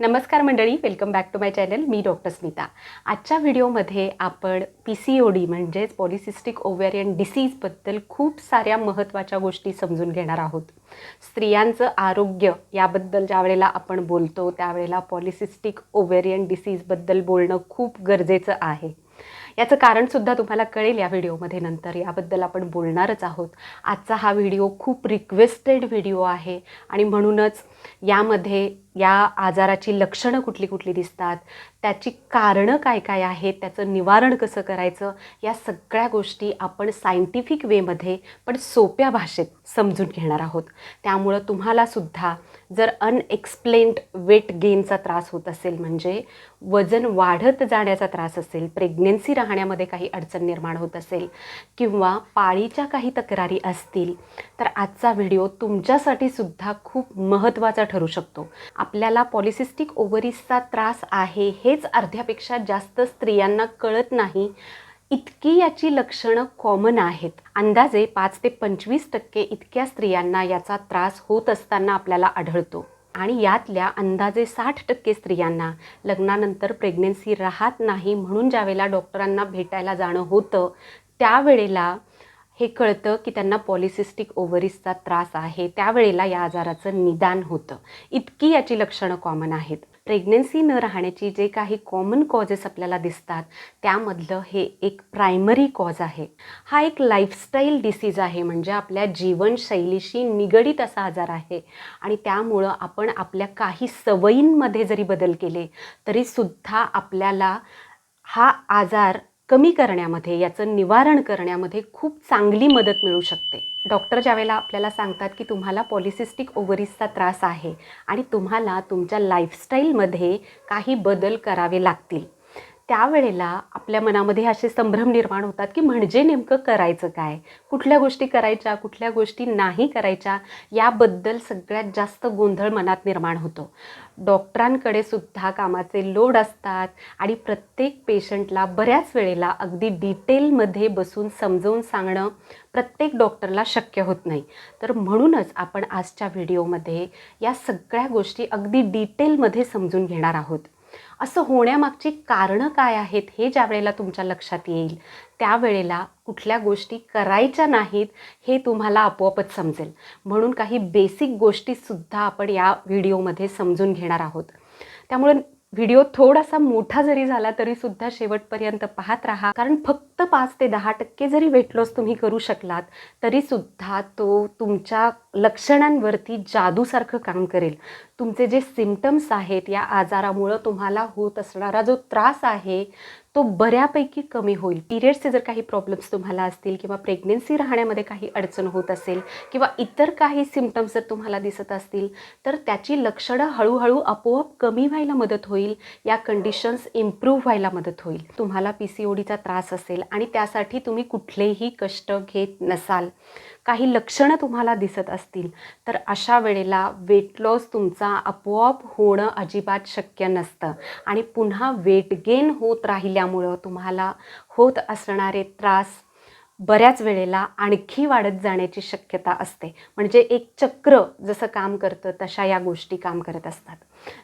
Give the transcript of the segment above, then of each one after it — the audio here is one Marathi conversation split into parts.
नमस्कार मंडळी welcome back to my channel me doctor Smita. आजच्या व्हिडिओमध्ये आपण पी सी ओ डी म्हणजेच पॉलिसिस्टिक ओव्हॅरियन डिसीजबद्दल खूप साऱ्या महत्त्वाच्या गोष्टी समजून घेणार आहोत. स्त्रियांचं आरोग्य याबद्दल ज्या वेळेला आपण बोलतो त्यावेळेला पॉलिसिस्टिक ओव्हॅरियन डिसीजबद्दल बोलणं खूप गरजेचं आहे. याचं कारणसुद्धा तुम्हाला कळेल या व्हिडिओमध्ये नंतर. याबद्दल आपण बोलणारच आहोत. आजचा हा व्हिडिओ खूप रिक्वेस्टेड व्हिडिओ आहे आणि म्हणूनच यामध्ये या आजाराची लक्षणं कुठली कुठली दिसतात त्याची कारणं काय काय आहेत त्याचं निवारण कसं करायचं या सगळ्या गोष्टी आपण सायंटिफिक वेमध्ये पण सोप्या भाषेत समजून घेणार आहोत. त्यामुळं तुम्हालासुद्धा जर अनएक्सप्लेन्ड वेट गेनचा त्रास होत असेल म्हणजे वजन वाढत जाण्याचा त्रास असेल प्रेग्नेन्सी राहण्यामध्ये काही अडचण निर्माण होत असेल किंवा पाळीच्या काही तक्रारी असतील तर आजचा व्हिडिओ तुमच्यासाठी सुद्धा खूप महत्त्वाचा ठरू शकतो. आपल्याला पॉलिसिस्टिक ओव्हरीजचा त्रास आहे हेच अर्ध्यापेक्षा जास्त स्त्रियांना कळत नाही. इतकी याची लक्षणं कॉमन आहेत. अंदाजे पाच ते पंचवीस टक्के इतक्या स्त्रियांना याचा त्रास होत असताना आपल्याला आढळतो. आणि यातल्या अंदाजे साठ टक्के स्त्रियांना लग्नानंतर प्रेग्नेन्सी राहत नाही म्हणून ज्यावेळेला डॉक्टरांना भेटायला जाणं होतं त्यावेळेला हे कळतं की त्यांना पॉलिसिस्टिक ओव्हरीजचा त्रास आहे. त्यावेळेला या आजाराचं निदान होतं. इतकी याची लक्षणं कॉमन आहेत. प्रेग्नेन्सी न राहण्याची जे काही कॉमन कॉजेस आपल्याला दिसतात त्यामधलं हे एक प्रायमरी कॉज आहे. हा एक लाईफस्टाईल डिसीज आहे म्हणजे आपल्या जीवनशैलीशी निगडीत असा आजार आहे. आणि त्यामुळं आपण आपल्या काही सवयींमध्ये जरी बदल केले तरीसुद्धा आपल्याला हा आजार कमी करण्यामध्ये याचं निवारण करण्यामध्ये खूप चांगली मदत मिळू शकते. डॉक्टर ज्यावेळेला आपल्याला सांगतात की तुम्हाला पॉलिसिस्टिक ओव्हरीजचा त्रास आहे आणि तुम्हाला तुमच्या लाईफस्टाईलमध्ये काही बदल करावे लागतील. त्यावेळेला आपल्या मनामध्ये असे संभ्रम निर्माण होतात की म्हणजे नेमकं करायचं काय? कुठल्या गोष्टी करायच्या कुठल्या गोष्टी नाही करायच्या? याबद्दल सगळ्यात जास्त गोंधळ मनात निर्माण होतो. डॉक्टरांकडे सुद्धा कामाचे लोड असतात आणि प्रत्येक पेशंटला बऱ्याच वेळेला अगदी डिटेलमध्ये बसून समजवून सांगणं प्रत्येक डॉक्टरला शक्य होत नाही. तर म्हणूनच आपण आजच्या व्हिडिओमध्ये या सगळ्या गोष्टी अगदी डिटेलमध्ये समजून घेणार आहोत. असं होण्यामागची कारणं काय आहेत हे ज्या वेळेला तुमच्या लक्षात येईल त्यावेळेला कुठल्या गोष्टी करायच्या नाहीत हे तुम्हाला आपोआपच समजेल. म्हणून काही बेसिक गोष्टीसुद्धा आपण या व्हिडिओमध्ये समजून घेणार आहोत. त्यामुळे व्हिडिओ थोडासा मोठा जरी झाला तरीसुद्धा शेवटपर्यंत पाहत राहा. कारण फक्त पाच ते दहा टक्के जरी वेट लॉस तुम्ही करू शकलात तरीसुद्धा तो तुमच्या लक्षणांवरती जादूसारखं काम करेल. तुमचे जे सिमटम्स आहेत या आजारामुळं तुम्हाला होत असणारा जो त्रास आहे तो बऱ्यापैकी कमी होईल. पिरियड्सचे जर काही प्रॉब्लेम्स तुम्हाला असतील किंवा प्रेग्नेन्सी राहण्यामध्ये काही अडचण होत असेल किंवा इतर काही सिमटम्स जर तुम्हाला दिसत असतील तर त्याची लक्षणं हळूहळू आपोआप कमी व्हायला मदत होईल या कंडिशन्स इम्प्रूव्ह व्हायला मदत होईल. तुम्हाला पी सी ओ डीचा त्रास असेल आणि त्यासाठी तुम्ही कुठलेही कष्ट घेत नसाल काही लक्षणं तुम्हाला दिसत असतील तर अशा वेळेला वेट लॉस तुमचा आपोआप होणं अजिबात शक्य नसतं. आणि पुन्हा वेट गेन होत राहिल्यामुळं तुम्हाला होत असणारे त्रास बऱ्याच वेळेला आणखी वाढत जाण्याची शक्यता असते. म्हणजे एक चक्र जसं काम करतं तशा या गोष्टी काम करत असतात.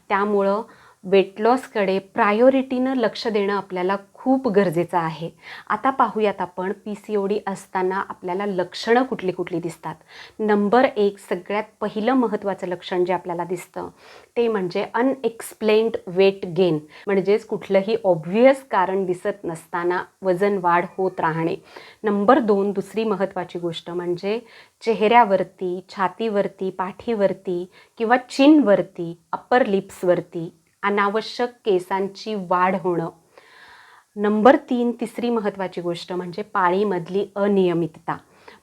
त्यामुळं वेट लॉसकडे प्रायोरिटीनं लक्ष देणं आपल्याला खूप गरजेचं आहे. आता पाहूयात आपण पी सी ओ डी असताना आपल्याला लक्षणं कुठली कुठली दिसतात. नंबर एक सगळ्यात पहिलं महत्त्वाचं लक्षण जे आपल्याला दिसतं ते म्हणजे अनएक्सप्लेन्ड वेट गेन म्हणजेच कुठलंही ऑब्व्हियस कारण दिसत नसताना वजन वाढ होत राहणे. नंबर दोन दुसरी महत्त्वाची गोष्ट म्हणजे चेहऱ्यावरती छातीवरती पाठीवरती किंवा चिनवरती अप्पर लिप्सवरती अनावश्यक केसांची वाढ होणं. नंबर तीन तिसरी महत्त्वाची गोष्ट म्हणजे पाळीमधली अनियमितता.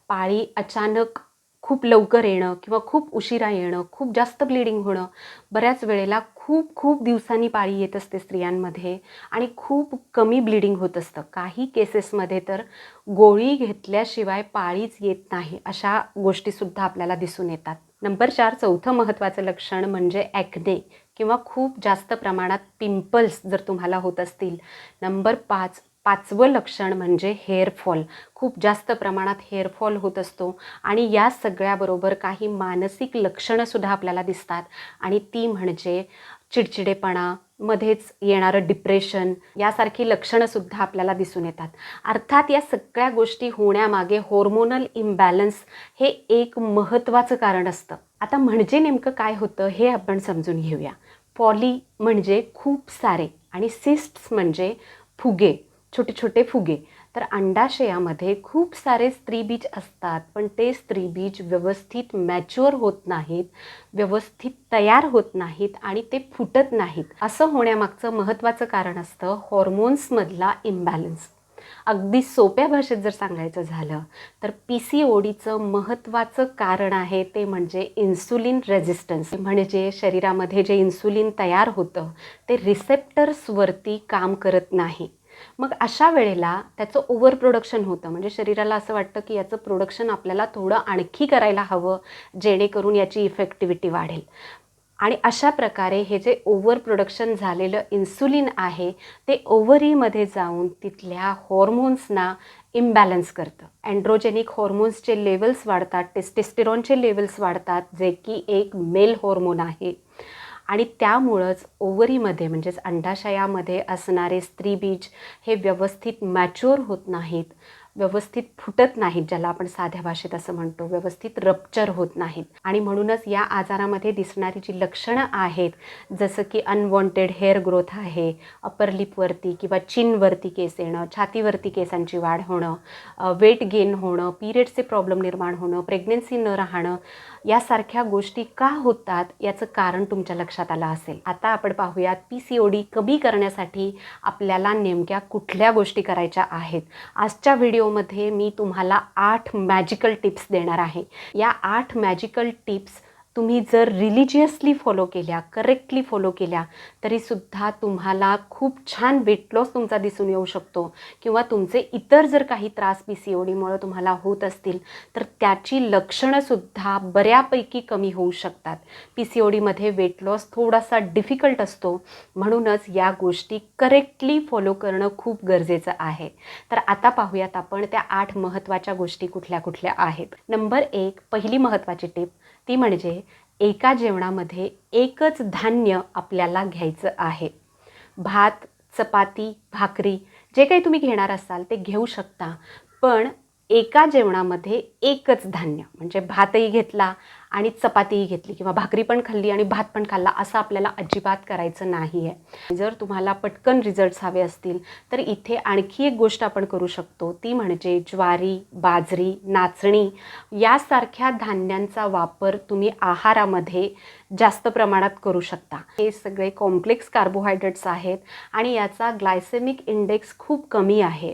पाळी अचानक खूप लवकर येणं किंवा खूप उशिरा येणं खूप जास्त ब्लिडिंग होणं बऱ्याच वेळेला खूप खूप दिवसांनी पाळी येत असते स्त्रियांमध्ये आणि खूप कमी ब्लिडिंग होत असतं. काही केसेसमध्ये तर गोळी घेतल्याशिवाय पाळीच येत नाही अशा गोष्टीसुद्धा आपल्याला दिसून येतात. नंबर चार चौथं महत्त्वाचं लक्षण म्हणजे ॲक्ने किंवा खूप जास्त प्रमाणात पिंपल्स जर तुम्हाला होत असतील नंबर पाच पाचवं लक्षण म्हणजे हेअरफॉल खूप जास्त प्रमाणात हेअरफॉल होत असतो आणि या सगळ्याबरोबर काही मानसिक लक्षणंसुद्धा आपल्याला दिसतात आणि ती म्हणजे चिडचिडेपणा मध्येच येणारं डिप्रेशन यासारखी लक्षणंसुद्धा आपल्याला दिसून येतात. अर्थात या सगळ्या गोष्टी होण्यामागे हॉर्मोनल इम्बॅलन्स हे एक महत्त्वाचं कारण असतं. आता म्हणजे नेमकं काय होतं हे आपण समजून घेऊया. पॉली म्हणजे खूप सारे आणि सिस्ट्स म्हणजे फुगे छोटे छोटे फुगे. तर अंडाशयामध्ये खूप सारे स्त्रीबीज असतात पण ते स्त्रीबीज व्यवस्थित मॅच्युअर होत नाहीत व्यवस्थित तयार होत नाहीत आणि ते फुटत नाहीत. असं होण्यामागचं महत्त्वाचं कारण असतं हॉर्मोन्समधला इम्बॅलन्स अगदी सोप्या भाषेत जर सांगायचं झालं तर पी सी ओडीचं महत्त्वाचं कारण आहे ते म्हणजे इन्सुलिन रेझिस्टन्स म्हणजे शरीरामध्ये जे इन्सुलिन तयार होतं ते रिसेप्टर्सवरती काम करत नाही. मग अशा वेळेला त्याचं ओव्हर प्रोडक्शन होतं. म्हणजे शरीराला असं वाटतं की याचं प्रोडक्शन आपल्याला थोडं आणखी करायला हवं जेणेकरून याची इफेक्टिव्हिटी वाढेल. आणि अशा प्रकारे हे जे ओव्हर प्रोडक्शन झालेलं इन्सुलिन आहे ते ओव्हरीमध्ये जाऊन तिथल्या हॉर्मोन्सना इम्बॅलन्स करतं. अँड्रोजेनिक हॉर्मोन्सचे लेवल्स वाढतात टेस्टेस्टेरॉनचे लेवल्स वाढतात जे की एक मेल हॉर्मोन आहे. आणि त्यामुळंच ओव्हरीमध्ये म्हणजेच अंडाशयामध्ये असणारे स्त्रीबीज हे व्यवस्थित मॅच्युअर होत नाहीत. व्यवस्थित फुटत नाहीत ज्याला आपण साध्या भाषेत असं म्हणतो. व्यवस्थित रप्चर होत नाहीत. आणि म्हणूनच या आजारामध्ये दिसणारी जी लक्षणं आहेत जसं की अनवॉन्टेड हेअर ग्रोथ आहे अपर लिपवरती किंवा चिनवरती केस येणं छातीवरती केसांची वाढ होणं वेट गेन होणं पिरियडचे प्रॉब्लेम निर्माण होणं प्रेग्नेन्सी न राहणं यासारख्या गोष्टी का होतात याचं कारण तुमच्या लक्षात आलं असेल. आता आपण पाहूयात पी सी ओ डी कमी करण्यासाठी आपल्याला नेमक्या कुठल्या गोष्टी करायच्या आहेत. आजच्या व्हिडिओमध्ये मी तुम्हाला आठ मॅजिकल टिप्स देणार आहे. या आठ मॅजिकल टिप्स तुम्ही जर रिलिजियसली फॉलो केल्या करेक्टली फॉलो केल्या तरीसुद्धा तुम्हाला खूप छान वेट लॉस तुमचा दिसून येऊ शकतो. किंवा तुमचे इतर जर काही त्रास पी सी ओ डीमुळं तुम्हाला होत असतील तर त्याची लक्षणंसुद्धा बऱ्यापैकी कमी होऊ शकतात. पी सी ओ डीमध्ये वेट लॉस थोडासा डिफिकल्ट असतो. म्हणूनच या गोष्टी करेक्टली फॉलो करणं खूप गरजेचं आहे. तर आता पाहूयात आपण त्या आठ महत्त्वाच्या गोष्टी कुठल्या कुठल्या आहेत. नंबर एक पहिली महत्त्वाची टिप ती म्हणजे एका जेवणामध्ये एकच धान्य आपल्याला घ्यायचं आहे. भात चपाती भाकरी जे काही तुम्ही घेणार असाल ते घेऊ शकता. पण एका जेवणामध्ये एकच धान्य म्हणजे भातही घेतला आणि चपातीही घेतली किंवा भाकरी पण खाल्ली आणि भात पण खाल्ला असं आपल्याला अजिबात करायचं नाही आहे जर तुम्हाला पटकन रिझल्ट्स हवे असतील तर इथे आणखी एक गोष्ट आपण करू शकतो. ती म्हणजे ज्वारी बाजरी नाचणी यासारख्या धान्यांचा वापर तुम्ही आहारामध्ये जास्त प्रमाणात करू शकता. हे सगळे कॉम्प्लेक्स कार्बोहायड्रेट्स आहेत आणि याचा ग्लायसेमिक इंडेक्स खूप कमी आहे.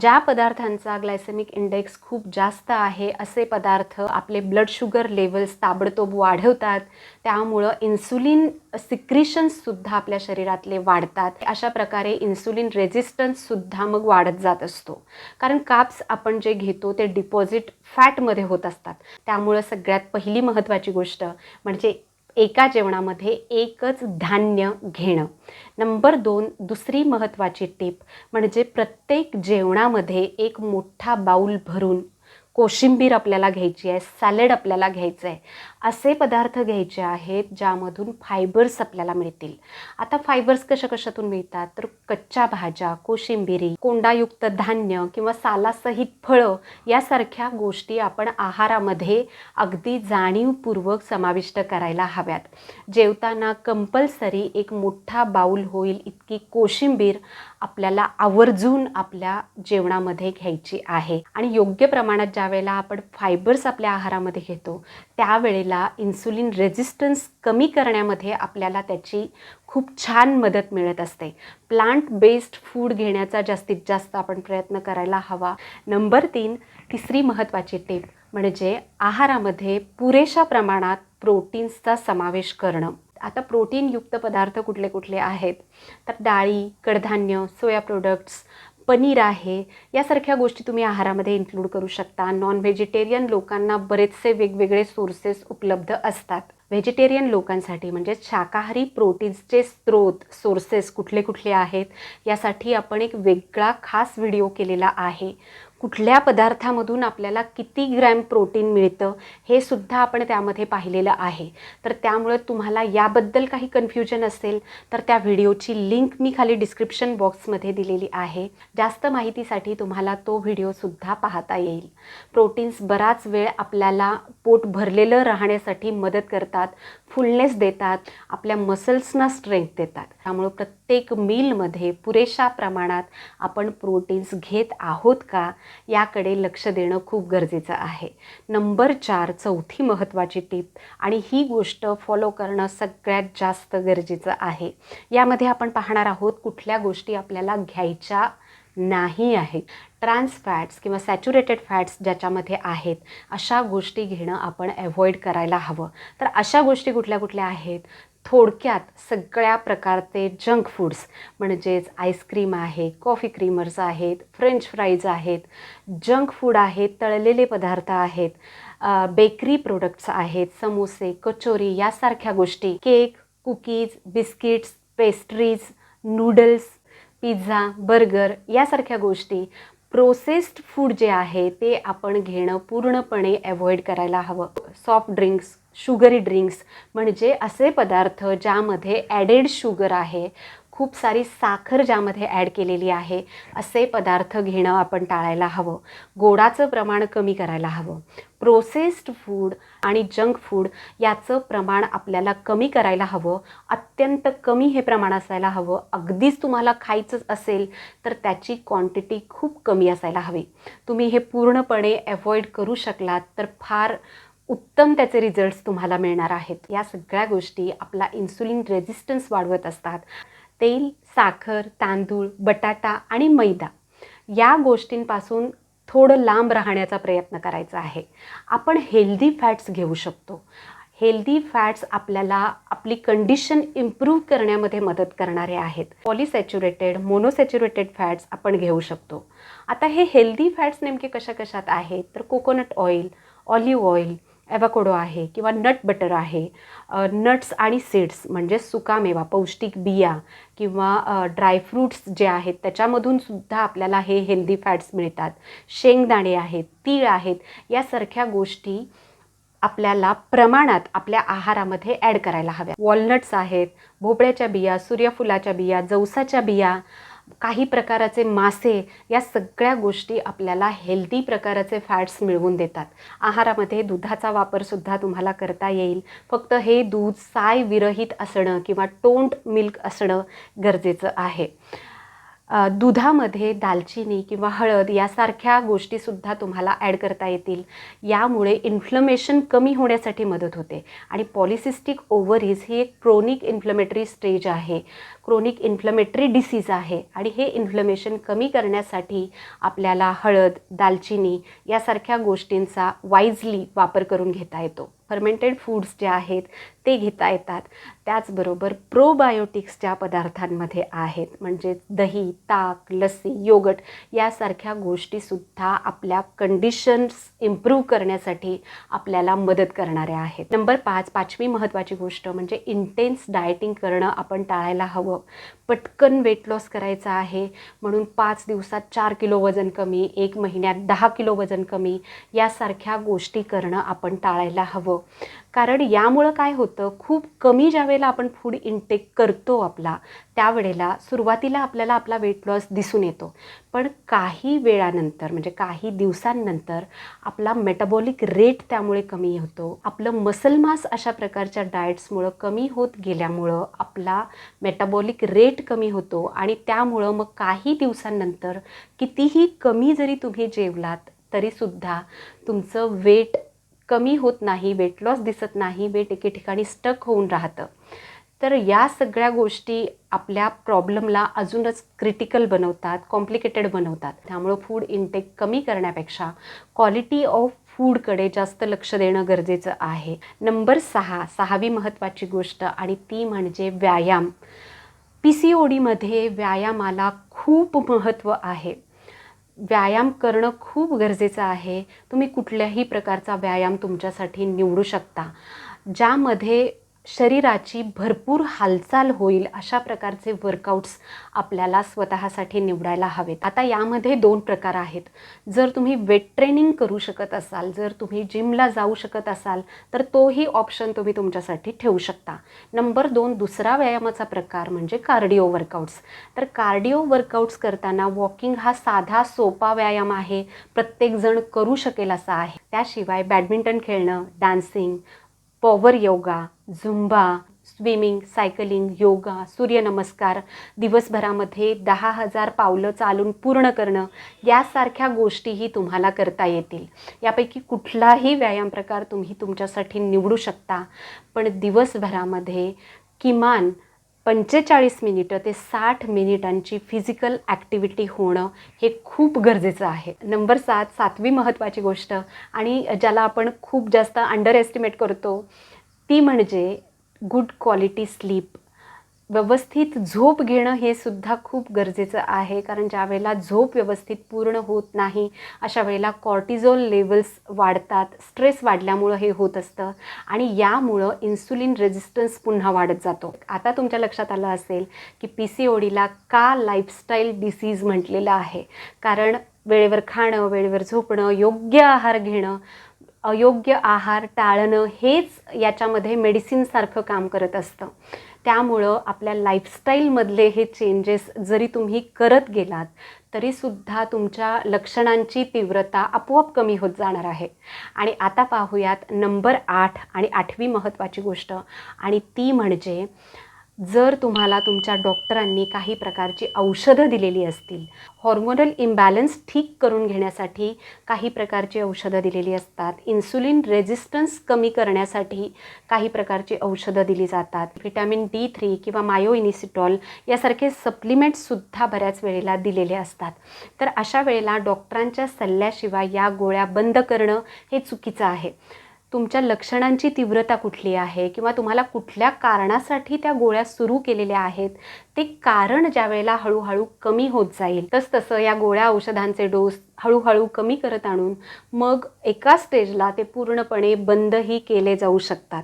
ज्या पदार्थांचा ग्लायसेमिक इंडेक्स खूप जास्त आहे असे पदार्थ आपले ब्लड शुगर लेवल लेवल्स ताबडतोब वाढवतात. त्यामुळं इन्सुलिन सिक्रिशन्ससुद्धा आपल्या शरीरातले वाढतात. अशा प्रकारे इन्सुलिन रेझिस्टन्ससुद्धा मग वाढत जात असतो. कारण काप्स आपण जे घेतो ते डिपॉझिट फॅटमध्ये होत असतात. त्यामुळं सगळ्यात पहिली महत्त्वाची गोष्ट म्हणजे एका जेवणामध्ये एकच धान्य घेणं. नंबर दोन दुसरी महत्त्वाची टीप म्हणजे प्रत्येक जेवणामध्ये एक मोठा बाऊल भरून कोशिंबीर आपल्याला घ्यायची आहे सॅलड आपल्याला घ्यायचं आहे असे पदार्थ घ्यायचे आहेत ज्यामधून फायबर्स आपल्याला मिळतील. आता फायबर्स कशा कशातून मिळतात? तर कच्च्या भाज्या कोशिंबिरी कोंडायुक्त धान्य किंवा सालासहित फळं यासारख्या गोष्टी आपण आहारामध्ये अगदी जाणीवपूर्वक समाविष्ट करायला हव्यात. जेवताना कंपल्सरी एक मोठा बाऊल होईल इतकी कोशिंबीर आपल्याला आवर्जून आपल्या जेवणामध्ये घ्यायची आहे. आणि योग्य प्रमाणात ज्या वेळेला आपण फायबर्स आपल्या आहारामध्ये घेतो त्यावेळेला इन्सुलिन रेझिस्टन्स कमी करण्यामध्ये आपल्याला त्याची खूप छान मदत मिळत असते. प्लांट बेस्ड फूड घेण्याचा जास्तीत जास्त आपण प्रयत्न करायला हवा. नंबर तीन तिसरी महत्त्वाची टीप म्हणजे आहारामध्ये पुरेशा प्रमाणात प्रोटीन्सचा समावेश करणं. आता प्रोटीनयुक्त पदार्थ कुठले कुठले आहेत? तर डाळी कडधान्य सोया प्रोडक्ट्स पनीर आहे. यासारख्या गोष्टी तुम्ही आहारामध्ये इन्क्लूड करू शकता. नॉन व्हेजिटेरियन लोकांना बरेचसे वेगवेगळे सोर्सेस उपलब्ध असतात. व्हेजिटेरियन लोकांसाठी म्हणजे शाकाहारी प्रोटीन्सचे स्रोत सोर्सेस कुठले कुठले आहेत? यासाठी आपण एक वेगळा खास व्हिडिओ केलेला आहे. कुठल्या पदार्थामधून आपल्याला किती ग्रॅम प्रोटीन मिळतं हे सुद्धा आपण त्यामध्ये पाहिलेलं आहे. तर त्यामुळे तुम्हाला याबद्दल काही कन्फ्युजन असेल तर त्या व्हिडिओची लिंक मी खाली डिस्क्रिप्शन बॉक्समध्ये दिलेली आहे. जास्त माहितीसाठी तुम्हाला तो व्हिडिओसुद्धा पाहता येईल. प्रोटीन्स बराच वेळ आपल्याला पोट भरलेलं राहण्यासाठी मदत करतात. फुलनेस देतात आपल्या मसल्सना स्ट्रेंथ देतात. त्यामुळं प्रत्येक मीलमध्ये पुरेशा प्रमाणात आपण प्रोटीन्स घेत आहोत का याकडे लक्ष देणं खूप गरजेचं आहे. नंबर चार चौथी महत्त्वाची टीप आणि ही गोष्ट फॉलो करणं सगळ्यात जास्त गरजेचं आहे. यामध्ये आपण पाहणार आहोत कुठल्या गोष्टी आपल्याला घ्यायच्या नाही आहे ट्रान्स फॅट्स किंवा सॅच्युरेटेड फॅट्स ज्याच्यामध्ये आहेत अशा गोष्टी घेणं आपण अवॉइड करायला हवं. तर अशा गोष्टी कुठल्या कुठल्या आहेत? थोडक्यात सगळ्या प्रकारचे जंक फूड्स म्हणजेच आईस्क्रीम आहे कॉफी क्रीमर्स आहेत फ्रेंच फ्राईज आहेत जंक फूड आहेत तळलेले पदार्थ आहेत बेकरी प्रोडक्ट्स आहेत समोसे कचोरी यासारख्या गोष्टी cake cookies biscuits pastries noodles pizza burger यासारख्या गोष्टी. प्रोसेस्ड फूड जे आहे ते आपण घेणं पूर्णपणे अवॉइड करायला हवं. सॉफ्ट ड्रिंक्स शुगरी ड्रिंक्स म्हणजे असे पदार्थ ज्यामध्ये ॲडेड शुगर आहे. खूप सारी साखर ज्यामध्ये ॲड केलेली आहे. असे पदार्थ घेणं आपण टाळायला हवं. गोडाचं प्रमाण कमी करायला हवं. प्रोसेस्ड फूड आणि जंक फूड याचं प्रमाण आपल्याला कमी करायला हवं. अत्यंत कमी हे प्रमाण असायला हवं. अगदीच तुम्हाला खायचंच असेल तर त्याची क्वांटिटी खूप कमी असायला हवी. तुम्ही हे पूर्णपणे अवॉइड करू शकलात तर फार उत्तम त्याचे रिझल्ट्स तुम्हाला मिळणार आहेत. या सगळ्या गोष्टी आपला इन्सुलिन रेझिस्टन्स वाढवत असतात. तेल साखर तांदूळ बटाटा आणि मैदा या गोष्टींपासून थोडं लांब राहण्याचा प्रयत्न करायचा आहे. आपण हेल्दी फॅट्स घेऊ शकतो. हेल्दी फॅट्स आपल्याला आपली कंडिशन इम्प्रूव्ह करण्यामध्ये मदत करणारे आहेत. पॉलिसॅच्युरेटेड मोनोसॅच्युरेटेड फॅट्स आपण घेऊ शकतो. आता हे हेल्दी फॅट्स नेमके कशा कशात आहेत? तर coconut oil olive oil avocado आहे किंवा नट बटर आहे नट्स आणि सीड्स म्हणजे सुकामेवा पौष्टिक बिया किंवा ड्रायफ्रूट्स जे आहेत त्याच्यामधून सुद्धा आपल्याला हे हेल्दी फॅट्स मिळतात. शेंगदाणे आहेत तीळ आहेत यासारख्या गोष्टी आपल्याला प्रमाणात आपल्या आहारामध्ये ॲड करायला हव्या वॉलनट्स आहेत भोपळ्याच्या बिया सूर्यफुलाच्या बिया जवसाच्या बिया काही प्रकाराचे मासे या सगळ्या गोष्टी आपल्याला हेल्दी प्रकाराचे फॅट्स मिळवून देतात. आहारामध्ये दुधाचा वापरसुद्धा तुम्हाला करता येईल. फक्त हे दूध साय विरहित असणं किंवा टोंट मिल्क असणं गरजेचं आहे. दुधामध्ये दालचिनी किंवा हळद यासारख्या गोष्टीसुद्धा तुम्हाला ॲड करता येतील. यामुळे इन्फ्लमेशन कमी होण्यासाठी मदत होते. आणि पॉलिसिस्टिक ओव्हरीज ही एक क्रोनिक इन्फ्लमेटरी स्टेज आहे. क्रोनिक इन्फ्लमेटरी डिसीज आहे. आणि हे इन्फ्लमेशन कमी करण्यासाठी आपल्याला हळद दालचिनी यासारख्या गोष्टींचा वाईजली वापर करून घेता येतो. फर्मेंटेड फूड्स जे आहेत ते घेता येतात. त्याचबरोबर प्रोबायोटिक्स ज्या पदार्थांमध्ये आहेत म्हणजे दही ताक लस्सी योगट यासारख्या गोष्टीसुद्धा आपल्या कंडिशन्स इम्प्रूव्ह करण्यासाठी आपल्याला मदत करणाऱ्या आहेत. नंबर पाच पाचवी महत्त्वाची गोष्ट म्हणजे इंटेन्स डायटिंग करणं आपण टाळायला हवं. पटकन वेट लॉस करायचा आहे म्हणून पाच दिवसात चार किलो वजन कमी एक महिन्यात दहा किलो वजन कमी यासारख्या गोष्टी करणं आपण टाळायला हवं. कारण यामुळं काय होतं खूप कमी ज्या वेळेला आपण फूड इनटेक करतो आपला त्यावेळेला सुरुवातीला आपल्याला आपला वेट लॉस दिसून येतो. पण काही वेळानंतर म्हणजे काही दिवसांनंतर आपला मेटाबॉलिक रेट त्यामुळे कमी होतो. आपलं मसल मास अशा प्रकारच्या डाएट्समुळं कमी होत गेल्यामुळं आपला मेटाबॉलिक रेट कमी होतो आणि त्यामुळं मग काही दिवसांनंतर कितीही कमी जरी तुम्ही जेवलात तरीसुद्धा तुमचं वेट कमी होत नाही वेट लॉस दिसत नाही वेट एके ठिकाणी स्टक होऊन राहतं. तर या सगळ्या गोष्टी आपल्या प्रॉब्लेमला अजूनच क्रिटिकल बनवतात कॉम्प्लिकेटेड बनवतात. त्यामुळं फूड इनटेक कमी करण्यापेक्षा क्वालिटी ऑफ फूडकडे जास्त लक्ष देणं गरजेचं आहे. नंबर सहा सहावी महत्त्वाची गोष्ट आणि ती म्हणजे व्यायाम. पी सी ओ डीमध्ये व्यायामाला खूप महत्त्व आहे. व्यायाम करणं खूप गरजेचं आहे. तुम्ही कुठल्याही प्रकारचा व्यायाम तुमच्यासाठी निवडू शकता. ज्यामध्ये शरीराची भरपूर हालचाल होईल अशा प्रकारचे वर्कआउट्स आपल्याला स्वतःसाठी निवडायला हवेत. आता यामध्ये दोन प्रकार आहेत. जर तुम्ही वेट ट्रेनिंग करू शकत असाल जर तुम्ही जिमला जाऊ शकत असाल तर तोही ऑप्शन तुम्ही तुमच्यासाठी ठेवू शकता. नंबर दोन दुसरा व्यायामाचा प्रकार म्हणजे कार्डिओ वर्कआउट्स तर कार्डिओ वर्कआउट्स करताना वॉकिंग हा साधा सोपा व्यायाम आहे. प्रत्येकजण करू शकेल असा आहे. त्याशिवाय बॅडमिंटन खेळणं dancing power yoga zumba swimming cycling yoga surya namaskar दिवसभरामध्ये दहा हजार पावलं चालून पूर्ण करणं यासारख्या गोष्टीही तुम्हाला करता येतील. यापैकी कुठलाही व्यायाम प्रकार तुम्ही तुमच्यासाठी निवडू शकता. पण दिवसभरामध्ये किमान पंचेचाळीस मिनिटं ते साठ मिनिटांची फिजिकल ॲक्टिव्हिटी होणं हे खूप गरजेचं आहे. नंबर सात सातवी महत्त्वाची गोष्ट आणि ज्याला आपण खूप जास्त अंडर एस्टिमेट करतो ती म्हणजे गुड क्वालिटी स्लीप व्यवस्थित झोप घेणं हे सुद्धा खूप गरजेचं आहे. कारण ज्या वेळेला झोप व्यवस्थित पूर्ण होत नाही अशा वेळेला कॉर्टिझोल लेवल्स वाढतात स्ट्रेस वाढल्यामुळं हे होत असतं आणि यामुळं इन्सुलिन रेझिस्टन्स पुन्हा वाढत जातो. आता तुमच्या लक्षात आलं असेल की पी सी ओडीला का लाईफस्टाईल डिसीज म्हटलेलं आहे? कारण वेळेवर खाणं वेळेवर झोपणं योग्य आहार घेणं अयोग्य आहार टाळणं हेच याच्यामध्ये मेडिसिनसारखं काम करत असतं. त्यामुळं आपल्या लाईफस्टाईलमधले हे चेंजेस जरी तुम्ही करत गेलात तरीसुद्धा तुमच्या लक्षणांची तीव्रता आपोआप कमी होत जाणार आहे. आणि आता पाहूयात नंबर आठ आणि आठवी महत्त्वाची गोष्ट. आणि ती म्हणजे जर तुम्हाला तुमच्या डॉक्टरांनी काही प्रकारची औषधं दिलेली असतील हॉर्मोनल इम्बॅलन्स ठीक करून घेण्यासाठी काही प्रकारची औषधं दिलेली असतात इन्सुलिन रेझिस्टन्स कमी करण्यासाठी काही प्रकारची औषधं दिली जातात व्हिटॅमिन डी थ्री किंवा मायो इनिसिटॉल यासारखे सप्लिमेंट्ससुद्धा बऱ्याच वेळेला दिलेले असतात. तर अशा वेळेला डॉक्टरांच्या सल्ल्याशिवाय या गोळ्या बंद करणं हे चुकीचं आहे. तुमच्या लक्षणांची तीव्रता कुठली आहे? किंवा तुम्हाला कुठल्या कारणासाठी त्या गोळ्या सुरू केलेल्या आहेत? ते कारण ज्या वेळेला हळूहळू कमी होत जाईल तसतसं या गोळ्या औषधांचे डोस हळूहळू कमी करत आणून मग एका स्टेजला ते पूर्णपणे बंदही केले जाऊ शकतात.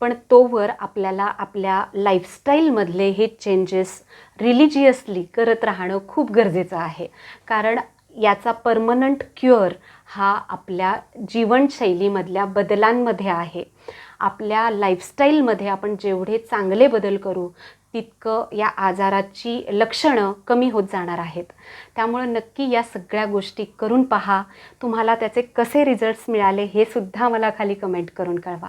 पण तोवर आपल्याला आपल्या लाईफस्टाईलमधले हे चेंजेस रिलिजियसली करत राहणं खूप गरजेचं आहे. कारण याचा परमनंट क्युअर हा आपल्या जीवनशैलीमधल्या बदलांमध्ये आहे. आपल्या लाईफस्टाईलमध्ये आपण जेवढे चांगले बदल करू तितकं या आजाराची लक्षणं कमी होत जाणार आहेत. त्यामुळं नक्की या सगळ्या गोष्टी करून पहा. तुम्हाला त्याचे कसे रिझल्ट्स मिळाले हे सुद्धा मला खाली कमेंट करून कळवा.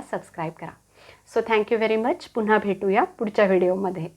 सबस्क्राईब करा. सो थँक्यू व्हेरी मच पुन्हा भेटूया पुढच्या व्हिडिओमध्ये.